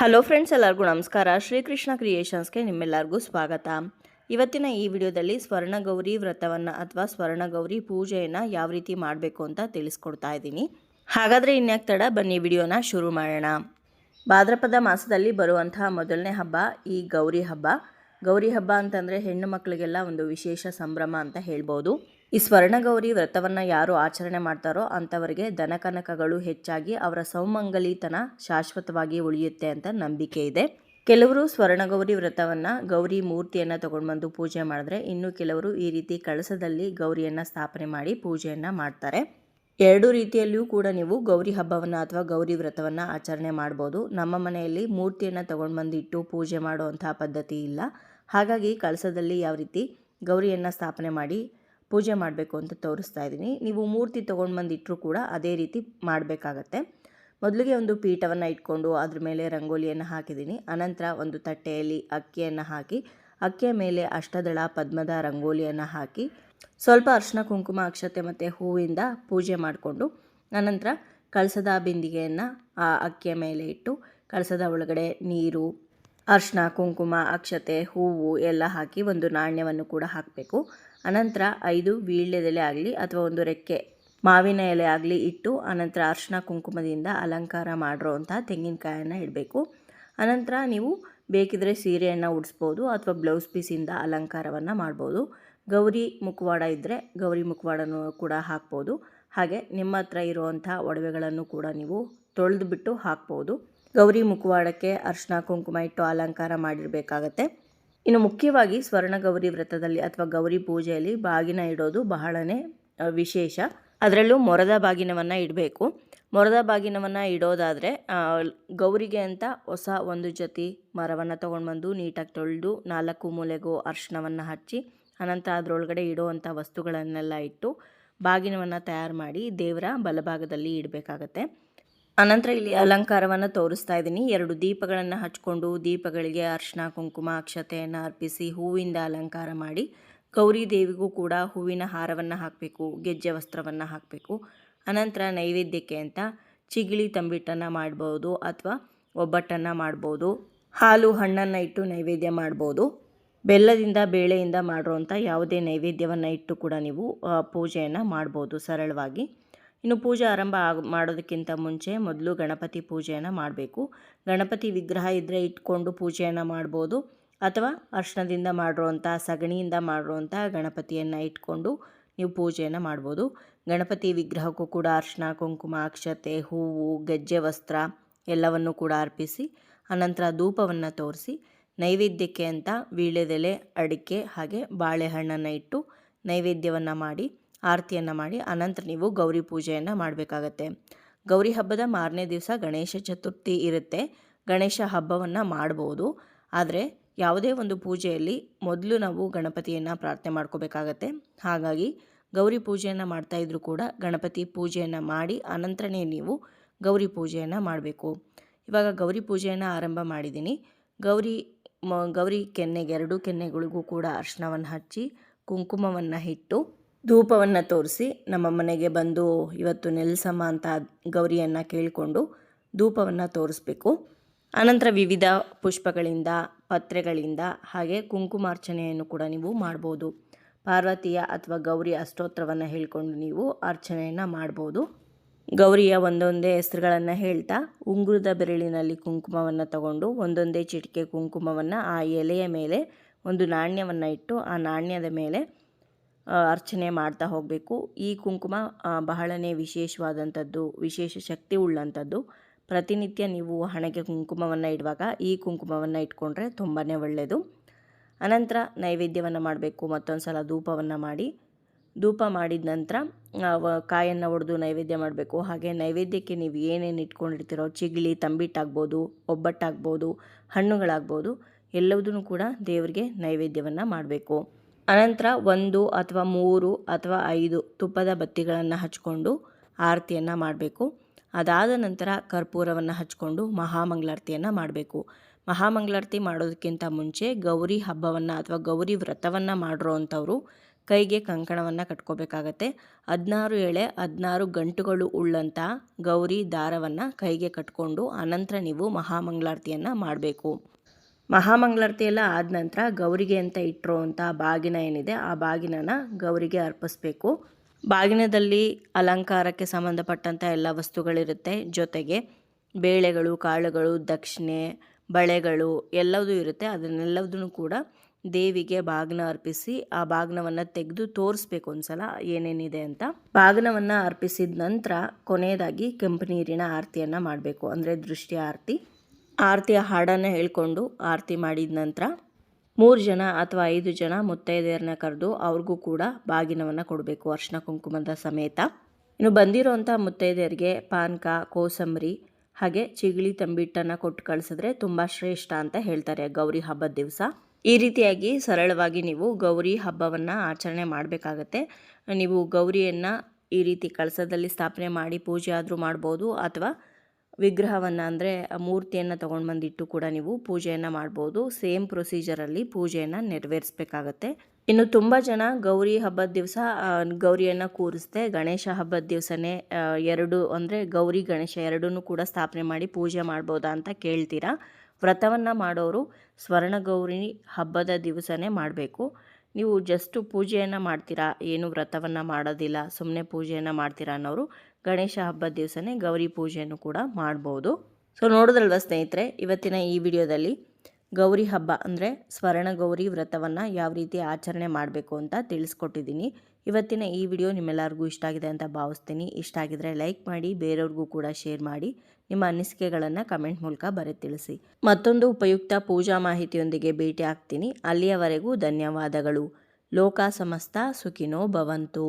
Hello friends, ಎಲ್ಲರಿಗೂ ನಮಸ್ಕಾರ. ಶ್ರೀಕೃಷ್ಣ ಕ್ರಿಯೇಷನ್ಸ್ಗೆ ನಿಮ್ಮೆಲ್ಲರಿಗೂ ಸ್ವಾಗತ. ಇವತ್ತಿನ ಈ ವಿಡಿಯೋದಲ್ಲಿ ಸ್ವರ್ಣಗೌರಿ ವ್ರತವನ್ನು ಅಥವಾ ಸ್ವರ್ಣಗೌರಿ ಪೂಜೆಯನ್ನು ಯಾವ ರೀತಿ ಮಾಡಬೇಕು ಅಂತ ತಿಳಿಸ್ಕೊಡ್ತಾ ಇದ್ದೀನಿ. ಹಾಗಾದರೆ ಇನ್ಯಾಕೆ ತಡ? ಬನ್ನಿ ವಿಡಿಯೋನ ಶುರು ಮಾಡೋಣ. ಭಾದ್ರಪದ ಮಾಸದಲ್ಲಿ ಬರುವಂತಹ ಮೊದಲನೇ ಹಬ್ಬ ಈ ಗೌರಿ ಹಬ್ಬ. ಗೌರಿ ಹಬ್ಬ ಅಂತಂದರೆ ಹೆಣ್ಣು ಮಕ್ಕಳಿಗೆಲ್ಲ ಒಂದು ವಿಶೇಷ ಸಂಭ್ರಮ ಅಂತ ಹೇಳ್ಬೋದು. ಈ ಸ್ವರ್ಣಗೌರಿ ವ್ರತವನ್ನು ಯಾರು ಆಚರಣೆ ಮಾಡ್ತಾರೋ ಅಂಥವರಿಗೆ ದನಕನಕಗಳು ಹೆಚ್ಚಾಗಿ ಅವರ ಸೌಮಂಗಲಿತನ ಶಾಶ್ವತವಾಗಿ ಉಳಿಯುತ್ತೆ ಅಂತ ನಂಬಿಕೆ ಇದೆ. ಕೆಲವರು ಸ್ವರ್ಣಗೌರಿ ವ್ರತವನ್ನು ಗೌರಿ ಮೂರ್ತಿಯನ್ನು ತಗೊಂಡು ಬಂದು ಪೂಜೆ ಮಾಡಿದ್ರೆ ಇನ್ನು ಕೆಲವರು ಈ ರೀತಿ ಕಳಸದಲ್ಲಿ ಗೌರಿಯನ್ನು ಸ್ಥಾಪನೆ ಮಾಡಿ ಪೂಜೆಯನ್ನು ಮಾಡ್ತಾರೆ. ಎರಡು ರೀತಿಯಲ್ಲಿಯೂ ಕೂಡ ನೀವು ಗೌರಿ ಹಬ್ಬವನ್ನು ಅಥವಾ ಗೌರಿ ವ್ರತವನ್ನು ಆಚರಣೆ ಮಾಡ್ಬೋದು. ನಮ್ಮ ಮನೆಯಲ್ಲಿ ಮೂರ್ತಿಯನ್ನು ತಗೊಂಡ್ಬಂದು ಇಟ್ಟು ಪೂಜೆ ಮಾಡುವಂಥ ಪದ್ಧತಿ ಇಲ್ಲ. ಹಾಗಾಗಿ ಕಳಸದಲ್ಲಿ ಯಾವ ರೀತಿ ಗೌರಿಯನ್ನು ಸ್ಥಾಪನೆ ಮಾಡಿ ಪೂಜೆ ಮಾಡಬೇಕು ಅಂತ ತೋರಿಸ್ತಾ ಇದ್ದೀನಿ. ನೀವು ಮೂರ್ತಿ ತೊಗೊಂಡು ಬಂದು ಇಟ್ಟರೂ ಕೂಡ ಅದೇ ರೀತಿ ಮಾಡಬೇಕಾಗತ್ತೆ. ಮೊದಲಿಗೆ ಒಂದು ಪೀಠವನ್ನು ಇಟ್ಕೊಂಡು ಅದ್ರ ಮೇಲೆ ರಂಗೋಲಿಯನ್ನು ಹಾಕಿದ್ದೀನಿ. ಅನಂತರ ಒಂದು ತಟ್ಟೆಯಲ್ಲಿ ಅಕ್ಕಿಯನ್ನು ಹಾಕಿ, ಅಕ್ಕಿಯ ಮೇಲೆ ಅಷ್ಟದಳ ಪದ್ಮದ ರಂಗೋಲಿಯನ್ನು ಹಾಕಿ, ಸ್ವಲ್ಪ ಅರ್ಶಿನ ಕುಂಕುಮ, ಅಕ್ಷತೆ ಮತ್ತು ಹೂವಿಂದ ಪೂಜೆ ಮಾಡಿಕೊಂಡು, ಅನಂತರ ಕಳಸದ ಬಿಂದಿಗೆಯನ್ನು ಆ ಅಕ್ಕಿಯ ಮೇಲೆ ಇಟ್ಟು, ಕಳಸದ ಒಳಗಡೆ ನೀರು ಅರ್ಶಿನ ಕುಂಕುಮ, ಅಕ್ಷತೆ, ಹೂವು ಎಲ್ಲ ಹಾಕಿ ಒಂದು ನಾಣ್ಯವನ್ನು ಕೂಡ ಹಾಕಬೇಕು. ಅನಂತರ ಐದು ವೀಳ್ಯದೆಲೆ ಆಗಲಿ ಅಥವಾ ಒಂದು ರೆಕ್ಕೆ, ಮಾವಿನ ಎಲೆ ಆಗಲಿ ಇಟ್ಟು ಅನಂತರ ಅರ್ಶಿನ ಕುಂಕುಮದಿಂದ ಅಲಂಕಾರ ಮಾಡಿರೋವಂಥ ತೆಂಗಿನಕಾಯನ್ನು ಇಡಬೇಕು. ಅನಂತರ ನೀವು ಬೇಕಿದ್ರೆ ಸೀರೆಯನ್ನು ಉಡಿಸ್ಬೋದು ಅಥವಾ ಬ್ಲೌಸ್ ಪೀಸಿಂದ ಅಲಂಕಾರವನ್ನು ಮಾಡ್ಬೋದು. ಗೌರಿ ಮುಖವಾಡ ಇದ್ದರೆ ಗೌರಿ ಮುಖವಾಡನೂ ಕೂಡ ಹಾಕ್ಬೋದು. ಹಾಗೆ ನಿಮ್ಮ ಹತ್ರ ಇರುವಂಥ ಒಡವೆಗಳನ್ನು ಕೂಡ ನೀವು ತೊಳೆದು ಬಿಟ್ಟು ಹಾಕ್ಬೋದು. ಗೌರಿ ಮುಖವಾಡಕ್ಕೆ ಅರ್ಶಿನ ಕುಂಕುಮ ಇಟ್ಟು ಅಲಂಕಾರ ಮಾಡಿರಬೇಕಾಗತ್ತೆ. ಇನ್ನು ಮುಖ್ಯವಾಗಿ ಸ್ವರ್ಣ ಗೌರಿ ವ್ರತದಲ್ಲಿ ಅಥವಾ ಗೌರಿ ಪೂಜೆಯಲ್ಲಿ ಬಾಗಿನ ಇಡೋದು ಬಹಳನೇ ವಿಶೇಷ. ಅದರಲ್ಲೂ ಮೊರದ ಬಾಗಿನವನ್ನು ಇಡಬೇಕು. ಮೊರದ ಬಾಗಿನವನ್ನು ಇಡೋದಾದರೆ ಗೌರಿಗೆ ಅಂತ ಹೊಸ ಒಂದು ಜೊತೆ ಮರವನ್ನು ತೊಗೊಂಡು ಬಂದು ನೀಟಾಗಿ ತೊಳೆದು ನಾಲ್ಕು ಮೂಲೆಗೂ ಅರ್ಶಿನವನ್ನು ಹಚ್ಚಿ, ಅನಂತರ ಅದರೊಳಗಡೆ ಇಡುವಂಥ ವಸ್ತುಗಳನ್ನೆಲ್ಲ ಇಟ್ಟು ಬಾಗಿನವನ್ನು ತಯಾರು ಮಾಡಿ ದೇವರ ಬಲಭಾಗದಲ್ಲಿ ಇಡಬೇಕಾಗತ್ತೆ. ಅನಂತರ ಇಲ್ಲಿ ಅಲಂಕಾರವನ್ನು ತೋರಿಸ್ತಾ ಇದ್ದೀನಿ. ಎರಡು ದೀಪಗಳನ್ನು ಹಚ್ಕೊಂಡು ದೀಪಗಳಿಗೆ ಅರ್ಶಿನ ಕುಂಕುಮ, ಅಕ್ಷತೆಯನ್ನು ಅರ್ಪಿಸಿ ಹೂವಿಂದ ಅಲಂಕಾರ ಮಾಡಿ ಗೌರಿ ದೇವಿಗೂ ಕೂಡ ಹೂವಿನ ಹಾರವನ್ನು ಹಾಕಬೇಕು, ಗೆಜ್ಜೆ ವಸ್ತ್ರವನ್ನು ಹಾಕಬೇಕು. ಅನಂತರ ನೈವೇದ್ಯಕ್ಕೆ ಅಂತ ಚಿಗಿಳಿ ತಂಬಿಟ್ಟನ್ನು ಮಾಡ್ಬೋದು ಅಥವಾ ಒಬ್ಬಟ್ಟನ್ನು ಮಾಡ್ಬೋದು. ಹಾಲು, ಹಣ್ಣನ್ನು ಇಟ್ಟು ನೈವೇದ್ಯ ಮಾಡ್ಬೋದು. ಬೆಲ್ಲದಿಂದ, ಬೇಳೆಯಿಂದ ಮಾಡಿರೋಂಥ ಯಾವುದೇ ನೈವೇದ್ಯವನ್ನು ಇಟ್ಟು ಕೂಡ ನೀವು ಪೂಜೆಯನ್ನು ಮಾಡ್ಬೋದು ಸರಳವಾಗಿ. ಇನ್ನು ಪೂಜೆ ಆರಂಭ ಆಗ, ಮಾಡೋದಕ್ಕಿಂತ ಮುಂಚೆ ಮೊದಲು ಗಣಪತಿ ಪೂಜೆಯನ್ನು ಮಾಡಬೇಕು. ಗಣಪತಿ ವಿಗ್ರಹ ಇದ್ದರೆ ಇಟ್ಕೊಂಡು ಪೂಜೆಯನ್ನು ಮಾಡ್ಬೋದು. ಅಥವಾ ಅರ್ಶನದಿಂದ ಮಾಡಿರೋವಂಥ ಸಗಣಿಯಿಂದ ಮಾಡಿರೋವಂಥ ಗಣಪತಿಯನ್ನು ಇಟ್ಕೊಂಡು ನೀವು ಪೂಜೆಯನ್ನು ಮಾಡ್ಬೋದು. ಗಣಪತಿ ವಿಗ್ರಹಕ್ಕೂ ಕೂಡ ಅರ್ಶನ, ಕುಂಕುಮ, ಅಕ್ಷತೆ, ಹೂವು, ಗೆಜ್ಜೆ, ವಸ್ತ್ರ ಎಲ್ಲವನ್ನು ಕೂಡ ಅರ್ಪಿಸಿ, ಅನಂತರ ಧೂಪವನ್ನು ತೋರಿಸಿ, ನೈವೇದ್ಯಕ್ಕೆ ಅಂತ ವೀಳ್ಯದೆಲೆ, ಅಡಿಕೆ ಹಾಗೆ ಬಾಳೆಹಣ್ಣನ್ನು ಇಟ್ಟು ನೈವೇದ್ಯವನ್ನು ಮಾಡಿ ಆರತಿಯನ್ನು ಮಾಡಿ ಅನಂತರ ನೀವು ಗೌರಿ ಪೂಜೆಯನ್ನು ಮಾಡಬೇಕಾಗತ್ತೆ. ಗೌರಿ ಹಬ್ಬದ ಮಾರನೇ ದಿವಸ ಗಣೇಶ ಚತುರ್ಥಿ ಇರುತ್ತೆ. ಗಣೇಶ ಹಬ್ಬವನ್ನು ಮಾಡ್ಬೋದು. ಆದರೆ ಯಾವುದೇ ಒಂದು ಪೂಜೆಯಲ್ಲಿ ಮೊದಲು ನಾವು ಗಣಪತಿಯನ್ನು ಪ್ರಾರ್ಥನೆ ಮಾಡ್ಕೋಬೇಕಾಗತ್ತೆ. ಹಾಗಾಗಿ ಗೌರಿ ಪೂಜೆಯನ್ನು ಮಾಡ್ತಾ ಇದ್ರೂ ಕೂಡ ಗಣಪತಿ ಪೂಜೆಯನ್ನು ಮಾಡಿ ಅನಂತರನೇ ನೀವು ಗೌರಿ ಪೂಜೆಯನ್ನು ಮಾಡಬೇಕು. ಇವಾಗ ಗೌರಿ ಪೂಜೆಯನ್ನು ಆರಂಭ ಮಾಡಿದ್ದೀನಿ. ಗೌರಿ ಗೌರಿ ಕೆನ್ನೆಗೆ, ಎರಡು ಕೆನ್ನೆಗಳಿಗೂ ಕೂಡ ಅರ್ಶನವನ್ನು ಹಚ್ಚಿ ಕುಂಕುಮವನ್ನು ಇಟ್ಟು ಧೂಪವನ್ನು ತೋರಿಸಿ ನಮ್ಮ ಮನೆಗೆ ಬಂದು ಇವತ್ತು ನೆಲೆಸಮ್ಮ ಅಂತ ಗೌರಿಯನ್ನು ಕೇಳಿಕೊಂಡು ಧೂಪವನ್ನು ತೋರಿಸ್ಬೇಕು. ಅನಂತರ ವಿವಿಧ ಪುಷ್ಪಗಳಿಂದ, ಪತ್ರೆಗಳಿಂದ ಹಾಗೆ ಕುಂಕುಮಾರ್ಚನೆಯನ್ನು ಕೂಡ ನೀವು ಮಾಡ್ಬೋದು. ಪಾರ್ವತಿಯ ಅಥವಾ ಗೌರಿ ಅಷ್ಟೋತ್ರವನ್ನು ಹೇಳಿಕೊಂಡು ನೀವು ಅರ್ಚನೆಯನ್ನು ಮಾಡ್ಬೋದು. ಗೌರಿಯ ಒಂದೊಂದೇ ಹೆಸರುಗಳನ್ನು ಹೇಳ್ತಾ ಉಂಗುರದ ಬೆರಳಿನಲ್ಲಿ ಕುಂಕುಮವನ್ನು ತಗೊಂಡು ಒಂದೊಂದೇ ಚಿಟಿಕೆ ಕುಂಕುಮವನ್ನು ಆ ಎಲೆಯ ಮೇಲೆ ಒಂದು ನಾಣ್ಯವನ್ನು ಇಟ್ಟು ಆ ನಾಣ್ಯದ ಮೇಲೆ ಅರ್ಚನೆ ಮಾಡ್ತಾ ಹೋಗಬೇಕು. ಈ ಕುಂಕುಮ ಬಹಳನೇ ವಿಶೇಷವಾದಂಥದ್ದು, ವಿಶೇಷ ಶಕ್ತಿ ಉಳ್ಳಂಥದ್ದು. ಪ್ರತಿನಿತ್ಯ ನೀವು ಹಣೆಗೆ ಕುಂಕುಮವನ್ನು ಇಡುವಾಗ ಈ ಕುಂಕುಮವನ್ನು ಇಟ್ಕೊಂಡ್ರೆ ತುಂಬಾ ಒಳ್ಳೆಯದು ಅನಂತರ ನೈವೇದ್ಯವನ್ನು ಮಾಡಬೇಕು ಮತ್ತೊಂದು ಸಲ ಧೂಪವನ್ನು ಮಾಡಿ. ಧೂಪ ಮಾಡಿದ ನಂತರ ಕಾಯನ್ನು ಒಡೆದು ನೈವೇದ್ಯ ಮಾಡಬೇಕು. ಹಾಗೆ ನೈವೇದ್ಯಕ್ಕೆ ನೀವು ಏನೇನು ಇಟ್ಕೊಂಡಿರ್ತೀರೋ ಚಿಗಿಳಿ ತಂಬಿಟ್ಟಾಗ್ಬೋದು, ಒಬ್ಬಟ್ಟಾಗ್ಬೋದು, ಹಣ್ಣುಗಳಾಗ್ಬೋದು ಎಲ್ಲವುದನ್ನು ಕೂಡ ದೇವರಿಗೆ ನೈವೇದ್ಯವನ್ನು ಮಾಡಬೇಕು. ಅನಂತರ ಒಂದು ಅಥವಾ ಮೂರು ಅಥವಾ ಐದು ತುಪ್ಪದ ಬತ್ತಿಗಳನ್ನು ಹಚ್ಕೊಂಡು ಆರತಿಯನ್ನು ಮಾಡಬೇಕು. ಅದಾದ ನಂತರ ಕರ್ಪೂರವನ್ನು ಹಚ್ಕೊಂಡು ಮಹಾಮಂಗಳಾರತಿಯನ್ನು ಮಾಡಬೇಕು. ಮಹಾಮಂಗಳಾರತಿ ಮಾಡೋದಕ್ಕಿಂತ ಮುಂಚೆ ಗೌರಿ ಹಬ್ಬವನ್ನು ಅಥವಾ ಗೌರಿ ವ್ರತವನ್ನು ಮಾಡಿರೋ ಅಂಥವ್ರು ಕೈಗೆ ಕಂಕಣವನ್ನು ಕಟ್ಕೋಬೇಕಾಗತ್ತೆ. ಹದಿನಾರು ಎಳೆ ಹದಿನಾರು ಗಂಟುಗಳು ಉಳ್ಳಂಥ ಗೌರಿ ದಾರವನ್ನು ಕೈಗೆ ಕಟ್ಕೊಂಡು ಅನಂತರ ನೀವು ಮಹಾಮಂಗಳಾರತಿಯನ್ನು ಮಾಡಬೇಕು. ಮಹಾಮಂಗಳಾರತಿ ಎಲ್ಲ ಆದ ನಂತರ ಗೌರಿಗೆ ಅಂತ ಇಟ್ಟಿರುವಂಥ ಬಾಗಿನ ಏನಿದೆ, ಆ ಬಾಗಿನನ ಗೌರಿಗೆ ಅರ್ಪಿಸ್ಬೇಕು. ಬಾಗಿನದಲ್ಲಿ ಅಲಂಕಾರಕ್ಕೆ ಸಂಬಂಧಪಟ್ಟಂಥ ಎಲ್ಲ ವಸ್ತುಗಳಿರುತ್ತೆ. ಜೊತೆಗೆ ಬೇಳೆಗಳು, ಕಾಳುಗಳು, ದಕ್ಷಿಣೆ, ಬಳೆಗಳು ಎಲ್ಲವೂ ಇರುತ್ತೆ. ಅದನ್ನೆಲ್ಲದನ್ನು ಕೂಡ ದೇವಿಗೆ ಬಾಗ್ನ ಅರ್ಪಿಸಿ ಆ ಬಾಗ್ನವನ್ನು ತೆಗೆದು ತೋರಿಸ್ಬೇಕು ಒಂದ್ಸಲ ಏನೇನಿದೆ ಅಂತ. ಬಾಗ್ನವನ್ನು ಅರ್ಪಿಸಿದ ನಂತರ ಕೊನೆಯದಾಗಿ ಕೆಂಪು ನೀರಿನ ಆರತಿಯನ್ನು ಮಾಡಬೇಕು. ಅಂದರೆ ದೃಷ್ಟಿ ಆರತಿ. ಆರತಿಯ ಹಾಡನ್ನು ಹೇಳ್ಕೊಂಡು ಆರತಿ ಮಾಡಿದ ನಂತರ ಮೂರು ಜನ ಅಥವಾ ಐದು ಜನ ಮುತ್ತೈದೆಯರನ್ನ ಕರೆದು ಅವ್ರಿಗೂ ಕೂಡ ಬಾಗಿನವನ್ನು ಕೊಡಬೇಕು, ಅರ್ಶಿನ ಕುಂಕುಮದ ಸಮೇತ. ಇನ್ನು ಬಂದಿರೋಂಥ ಮುತ್ತೈದೆಯರಿಗೆ ಪಾನಕ, ಕೋಸಂಬರಿ, ಹಾಗೆ ಚಿಗಳಿ ತಂಬಿಟ್ಟನ್ನು ಕೊಟ್ಟು ಕಳಿಸಿದ್ರೆ ತುಂಬ ಶ್ರೇಷ್ಠ ಅಂತ ಹೇಳ್ತಾರೆ ಗೌರಿ ಹಬ್ಬದ ದಿವಸ. ಈ ರೀತಿಯಾಗಿ ಸರಳವಾಗಿ ನೀವು ಗೌರಿ ಹಬ್ಬವನ್ನು ಆಚರಣೆ ಮಾಡಬೇಕಾಗತ್ತೆ. ನೀವು ಗೌರಿಯನ್ನು ಈ ರೀತಿ ಕಳಸದಲ್ಲಿ ಸ್ಥಾಪನೆ ಮಾಡಿ ಪೂಜೆ ಆದರೂ ಮಾಡ್ಬೋದು ಅಥವಾ ವಿಗ್ರಹವನ್ನು ಅಂದರೆ ಮೂರ್ತಿಯನ್ನು ತೊಗೊಂಡು ಬಂದಿಟ್ಟು ಕೂಡ ನೀವು ಪೂಜೆಯನ್ನು ಮಾಡ್ಬೋದು. ಸೇಮ್ ಪ್ರೊಸೀಜರಲ್ಲಿ ಪೂಜೆಯನ್ನು ನೆರವೇರಿಸಬೇಕಾಗತ್ತೆ. ಇನ್ನು ತುಂಬ ಜನ ಗೌರಿ ಹಬ್ಬದ ದಿವಸ ಗೌರಿಯನ್ನು ಕೂರಿಸ್ದೆ ಗಣೇಶ ಹಬ್ಬದ ದಿವಸನೇ ಎರಡು ಅಂದರೆ ಗೌರಿ ಗಣೇಶ ಎರಡನ್ನೂ ಕೂಡ ಸ್ಥಾಪನೆ ಮಾಡಿ ಪೂಜೆ ಮಾಡ್ಬೋದಾ ಅಂತ ಕೇಳ್ತೀರಾ? ವ್ರತವನ್ನು ಮಾಡೋರು ಸ್ವರ್ಣಗೌರಿ ಹಬ್ಬದ ದಿವಸನೇ ಮಾಡಬೇಕು. ನೀವು ಜಸ್ಟು ಪೂಜೆಯನ್ನು ಮಾಡ್ತೀರಾ? ಏನು ವ್ರತವನ್ನು ಮಾಡೋದಿಲ್ಲ ಸುಮ್ಮನೆ ಪೂಜೆಯನ್ನು ಮಾಡ್ತೀರಾ ಅನ್ನೋರು ಗಣೇಶ ಹಬ್ಬದ ದಿವಸನೇ ಗೌರಿ ಪೂಜೆಯನ್ನು ಕೂಡ ಮಾಡ್ಬೋದು. ಸೊ ನೋಡಿದ್ರಲ್ವ ಸ್ನೇಹಿತರೆ, ಇವತ್ತಿನ ಈ ವಿಡಿಯೋದಲ್ಲಿ ಗೌರಿ ಹಬ್ಬ ಅಂದರೆ ಸ್ವರ್ಣ ಗೌರಿ ವ್ರತವನ್ನು ಯಾವ ರೀತಿ ಆಚರಣೆ ಮಾಡಬೇಕು ಅಂತ ತಿಳಿಸ್ಕೊಟ್ಟಿದ್ದೀನಿ. ಇವತ್ತಿನ ಈ ವಿಡಿಯೋ ನಿಮ್ಮೆಲ್ಲರಿಗೂ ಇಷ್ಟ ಆಗಿದೆ ಅಂತ ಭಾವಿಸ್ತೀನಿ. ಇಷ್ಟ ಆಗಿದ್ರೆ ಲೈಕ್ ಮಾಡಿ, ಬೇರೆಯವ್ರಿಗೂ ಕೂಡ ಶೇರ್ ಮಾಡಿ, ನಿಮ್ಮ ಅನಿಸಿಕೆಗಳನ್ನು ಕಮೆಂಟ್ ಮೂಲಕ ಬರೆ ತಿಳಿಸಿ. ಮತ್ತೊಂದು ಉಪಯುಕ್ತ ಪೂಜಾ ಮಾಹಿತಿಯೊಂದಿಗೆ ಭೇಟಿ ಆಗ್ತೀನಿ. ಅಲ್ಲಿಯವರೆಗೂ ಧನ್ಯವಾದಗಳು. ಲೋಕ ಸಮಸ್ತ, ಸುಖಿನೋ ಭವಂತು.